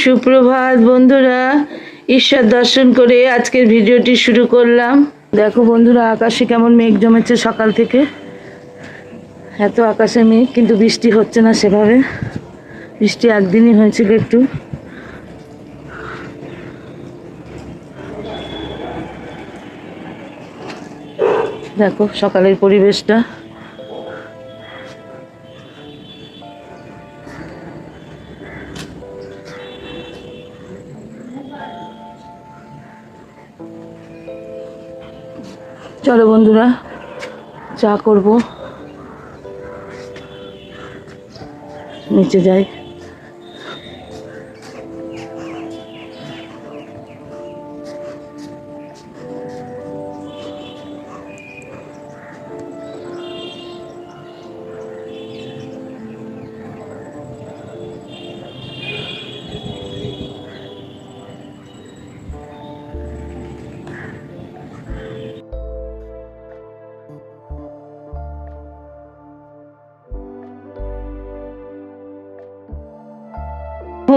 সুপ্রভাত বন্ধুরা, ঈশ্বর দর্শন করে আজকের ভিডিওটি শুরু করলাম। দেখো বন্ধুরা, আকাশে কেমন মেঘ জমেছে সকাল থেকে। এত আকাশে মেঘ, কিন্তু বৃষ্টি হচ্ছে না সেভাবে। বৃষ্টি একদিনই হয়েছিল একটু। দেখো সকালের পরিবেশটা। বন্ধুরা চা করব। নিচে যাই।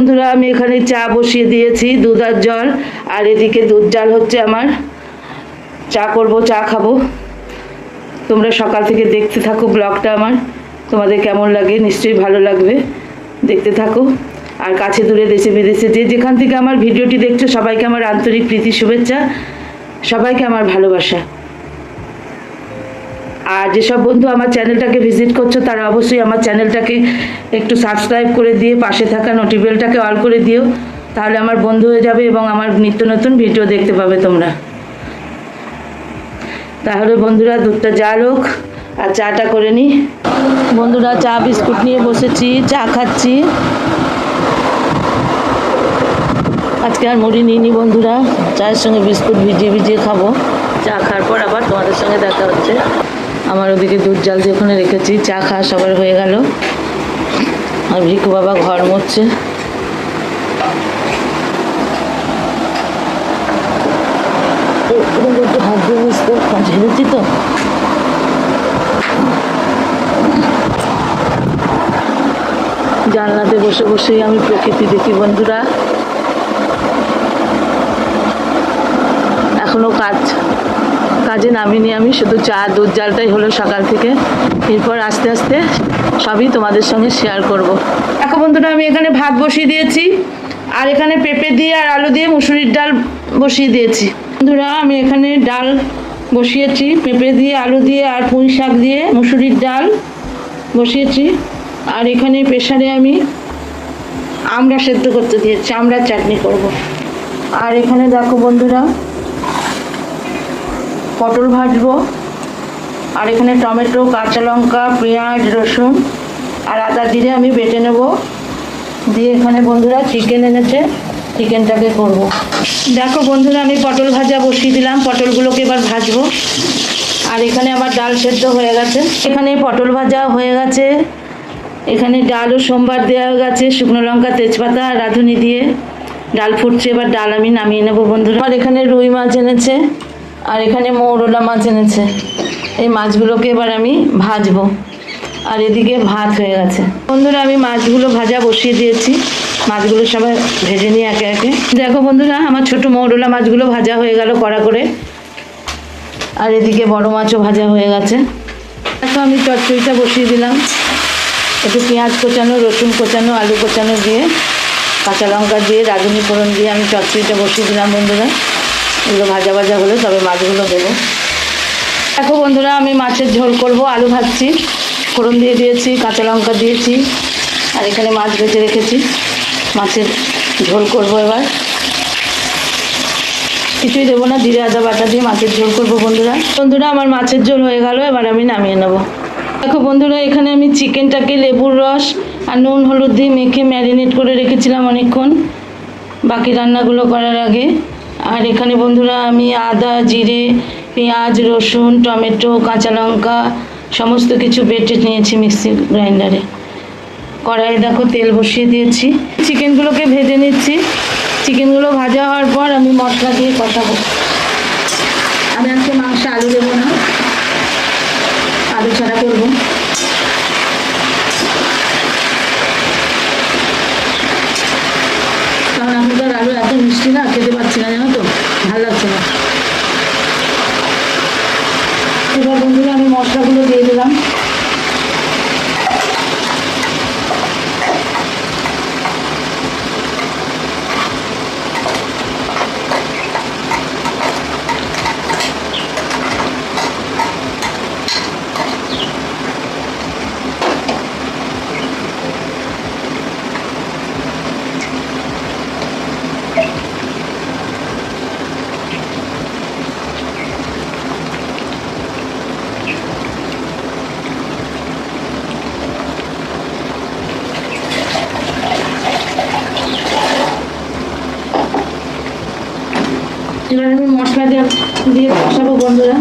বন্ধুরা, আমি এখানে চা বসিয়ে দিয়েছি দুধ আর জল। আর এদিকে দুধ জাল হচ্ছে আমার। চা করব, চা খাব। তোমরা সকাল থেকে দেখতে থাকো ব্লগটা আমার। তোমাদের কেমন লাগে? নিশ্চয়ই ভালো লাগবে। দেখতে থাকো। আর কাছে দূরে, দেশে বিদেশে যে যেখান থেকে আমার ভিডিওটি দেখছ, সবাইকে আমার আন্তরিক প্রীতি, শুভেচ্ছা। সবাইকে আমার ভালোবাসা। আর যেসব বন্ধু আমার চ্যানেলটাকে ভিজিট করছ, তারা অবশ্যই আমার চ্যানেলটাকে একটু সাবস্ক্রাইব করে দিয়ে পাশে থাকা নোটিবেলটাকে অল করে দিও, তাহলে আমার বন্ধু হয়ে যাবে এবং আমার নিত্য নতুন ভিডিও দেখতে পাবে তোমরা। তাহলে বন্ধুরা, দুধটা জাল হোক আর চাটা করে নিই বন্ধুরা, চা, বিস্কুট নিয়ে বসেছি, চা খাচ্ছি। আজকে আর মুড়ি নিইনি বন্ধুরা, চায়ের সঙ্গে বিস্কুট ভিজিয়ে ভিজিয়ে খাব। চা খাওয়ার পর আবার তোমাদের সঙ্গে দেখা হচ্ছে। আমার ওদিকে দুধ জাল দিয়ে ওখানে রেখেছি, চা খাওয়া সবার হয়ে গেল। আর ভিকু বাবা ঘর মরছে তো জানলাতে বসে বসেই আমি প্রকৃতি দেখি বন্ধুরা। এখনও কাজ। কাজে নামিনি আমি, শুধু চা, দুধ জালটাই হলো সকাল থেকে এরপর আস্তে আস্তে সবই তোমাদের সঙ্গে শেয়ার করব। দেখো বন্ধুরা, আমি এখানে ভাত বসিয়ে দিয়েছি, আর এখানে পেঁপে দিয়ে আর আলু দিয়ে মুসুরির ডাল বসিয়ে দিয়েছি বন্ধুরা, আমি এখানে ডাল বসিয়েছি, পেঁপে দিয়ে, আলু দিয়ে আর পুঁই শাক দিয়ে মুসুরির ডাল বসিয়েছি আর এখানে প্রেশারে আমি আমরা সেদ্ধ করতে দিয়েছি আমরা চাটনি করব। আর এখানে দেখো বন্ধুরা পটল ভাজবো। আর এখানে টমেটো, কাঁচা লঙ্কা, পেঁয়াজ, রসুন আর আদা জিরে আমি বেটে নেব। দিয়ে এখানে বন্ধুরা চিকেন এনেছে চিকেনটাকে করব। দেখো বন্ধুরা, আমি পটল ভাজা বসিয়ে দিলাম, পটলগুলোকে এবার ভাজবো। আর এখানে আমার ডাল সেদ্ধ হয়ে গেছে। এখানে পটল ভাজা হয়ে গেছে। এখানে ডালও সোমবার দেওয়া হয়ে গেছে, শুকনো লঙ্কা, তেজপাতা আর রাঁধুনি দিয়ে। ডাল ফুটছে, এবার ডাল আমি নামিয়ে নেব বন্ধুরা। আর এখানে রুই মাছ এনেছে। আর এখানে মৌরলা মাছ এনেছে। এই মাছগুলোকে এবার আমি ভাজবো। আর এদিকে ভাত হয়ে গেছে। বন্ধুরা, আমি মাছগুলো ভাজা বসিয়ে দিয়েছি। মাছগুলো সবাই ভেজে নিয়ে একে একে। দেখো বন্ধুরা, আমার ছোট মৌরলা মাছগুলো ভাজা হয়ে গেল কড়া করে। আর এদিকে বড় মাছও ভাজা হয়ে গেছে। দেখো, আমি চচ্চড়িটা বসিয়ে দিলাম। একটু পেঁয়াজ কোচানো, রসুন কোচানো, আলু কোচানো দিয়ে, কাঁচা লঙ্কা দিয়ে রাঁধুনি ফোড়ন দিয়ে আমি চচ্চড়িটা বসিয়ে দিলাম বন্ধুরা। এগুলো ভাজা ভাজা হলে তবে মাছগুলো দেবো। দেখো বন্ধুরা, আমি মাছের ঝোল করব, আলু ভাজছি, ফোড়ন দিয়ে দিয়েছি, কাঁচা লঙ্কা দিয়েছি, আর এখানে মাছ ভেজে রেখেছি। মাছের ঝোল করব এবার। কিছুই দেবো না, জিরে, আদা, বাটা দিয়ে মাছের ঝোল করব বন্ধুরা। বন্ধুরা, আমার মাছের ঝোল হয়ে গেল, এবার আমি নামিয়ে নেব। দেখো বন্ধুরা, এখানে আমি চিকেনটাকে লেবুর রস আর নুন, হলুদ দিয়ে মেখে ম্যারিনেট করে রেখেছিলাম অনেকক্ষণ। বাকি রান্নাগুলো করার আগে আর এখানে বন্ধুরা আমি আদা, জিরে, পেঁয়াজ, রসুন, টমেটো, কাঁচা লঙ্কা সমস্ত কিছু বেটে নিয়েছি মিক্সি গ্রাইন্ডারে। কড়াইয়ে দেখো তেল বসিয়ে দিয়েছি। চিকেনগুলোকে ভেজে নিচ্ছি। চিকেনগুলো ভাজা হওয়ার পর আমি মশলা দিয়ে কষাবো। আমি আজকে মাংস আলু দেবো না। আলু ছাড়া করব। মিষ্টি না, খেতে পারছি না, জানো তো? ভালো লাগছে না। এবার বন্ধুরা আমি মশলাগুলো দিয়ে দিলাম এবার আমি মশলা দিয়ে দিয়ে বন্ধুরা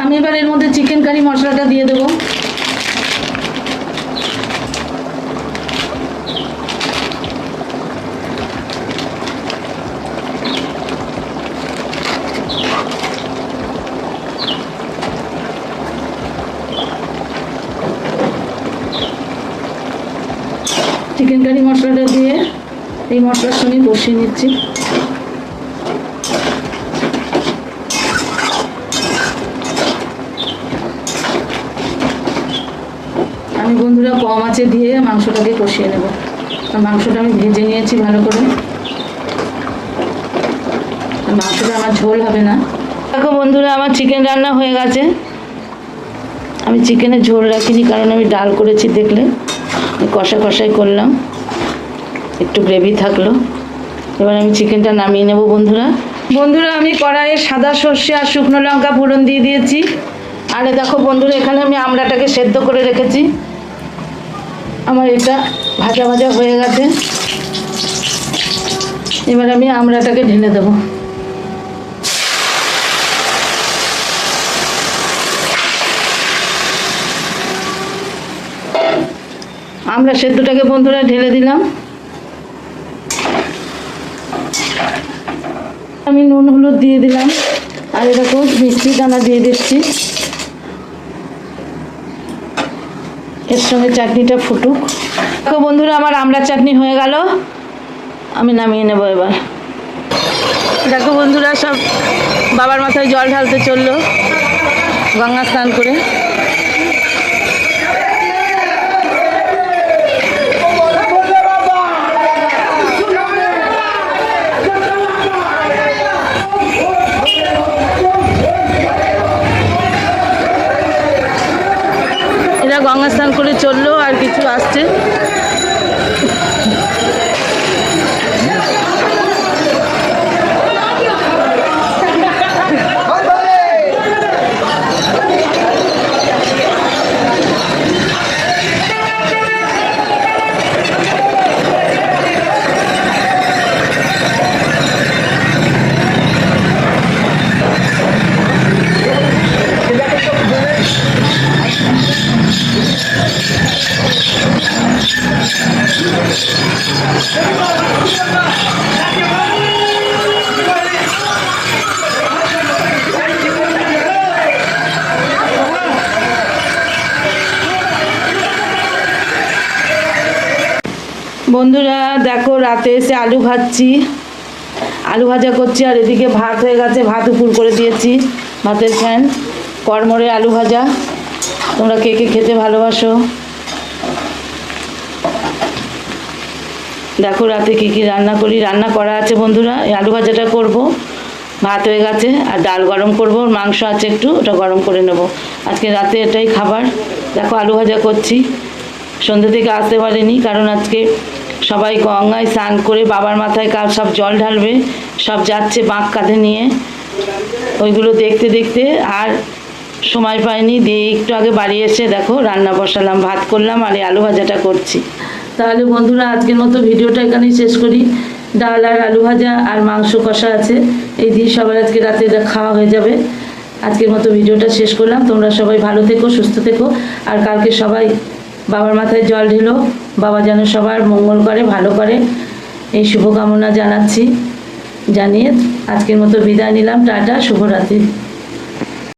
আমি এবার এর মধ্যে চিকেন কারি মশলাটা দিয়ে দেবো। চিকেন কারি মশলাটা দিয়ে এই মশলার সঙ্গে কষিয়ে নিচ্ছি আমি বন্ধুরা কম আছে দিয়ে মাংসটাকে কষিয়ে নেব। মাংসটা আমি ভেজে নিয়েছি ভালো করে। মাংসটা আমার ঝোল হবে না। দেখো বন্ধুরা, আমার চিকেন রান্না হয়ে গেছে। আমি চিকেনের ঝোল রাখিনি কারণ আমি ডাল করেছি দেখলে। কষা কষাই করলাম। একটু গ্রেভি থাকল। এবার আমি চিকেনটা নামিয়ে নেব বন্ধুরা। বন্ধুরা, আমি কড়াইয়ে সাদা সর্ষে আর শুকনো লঙ্কা ফোড়ন দিয়ে দিয়েছি। আরে দেখো বন্ধুরা, এখানে আমি আমড়াটাকে সেদ্ধ করে রেখেছি। আমার এটা ভাজা ভাজা হয়ে গেছে। এবার আমি আমড়াটাকে ঢেলে দেবো। আমরা সেদ্ধটাকে বন্ধুরা ঢেলে দিলাম। আমি নুন, হলুদ দিয়ে দিলাম। আর এরকম মিষ্টি দানা দিয়ে দিচ্ছি। এর সঙ্গে চাটনিটা ফুটুক। তো বন্ধুরা, আমার আমড়া চাটনি হয়ে গেল। আমি নামিয়ে নেব এবার। দেখো বন্ধুরা, সব বাবার মাথায় জল ঢালতে চলল। গঙ্গা স্নান করে। গঙ্গা স্নান করে চলল আর কিছু আসছে। বন্ধুরা, দেখো রাতে এসে আলু ভাজছি। আলু ভাজা করছি আর এদিকে ভাত হয়ে গেছে, ভাত উপর করে দিয়েছি, ভাতের ফ্যান কর্মরে আলু ভাজা। তোমরা কে কে খেতে ভালোবাসো? দেখো রাতে কী কী রান্না করি, রান্না করা আছে বন্ধুরা, এই আলু ভাজাটা করব। ভাত হয়ে গেছে, আর ডাল গরম করব, মাংস আছে একটু, ওটা গরম করে নেব। আজকে রাতে এটাই খাবার। দেখো আলু ভাজা করছি। সন্ধ্যে থেকে আসতে পারিনি, কারণ আজকে সবাই গঙ্গায় স্নান করে বাবার মাথায় কাল সব জল ঢালবে, সব যাচ্ছে বাঁক কাঁধে নিয়ে। ওইগুলো দেখতে দেখতে আর সময় পাইনি, দিয়ে একটু আগে বাড়ি এসে দেখো রান্না বসালাম, ভাত করলাম আর এই আলু ভাজাটা করছি। তাহলে বন্ধুরা, আজকের মতো ভিডিওটা এখানেই শেষ করি। ডাল আর আলু ভাজা আর মাংস কষা আছে, এই দিয়ে সবার আজকে রাতে খাওয়া হয়ে যাবে। আজকের মতো ভিডিওটা শেষ করলাম। তোমরা সবাই ভালো থেকো, সুস্থ থেকো। আর কালকে সবাই বাবার মাথায় জল ঢেলো। বাবা যেন সবার মঙ্গল করে, ভালো করে। এই শুভকামনা জানাচ্ছি, জানিয়ে আজকের মতো বিদায় নিলাম। টাটা, শুভরাত্রি।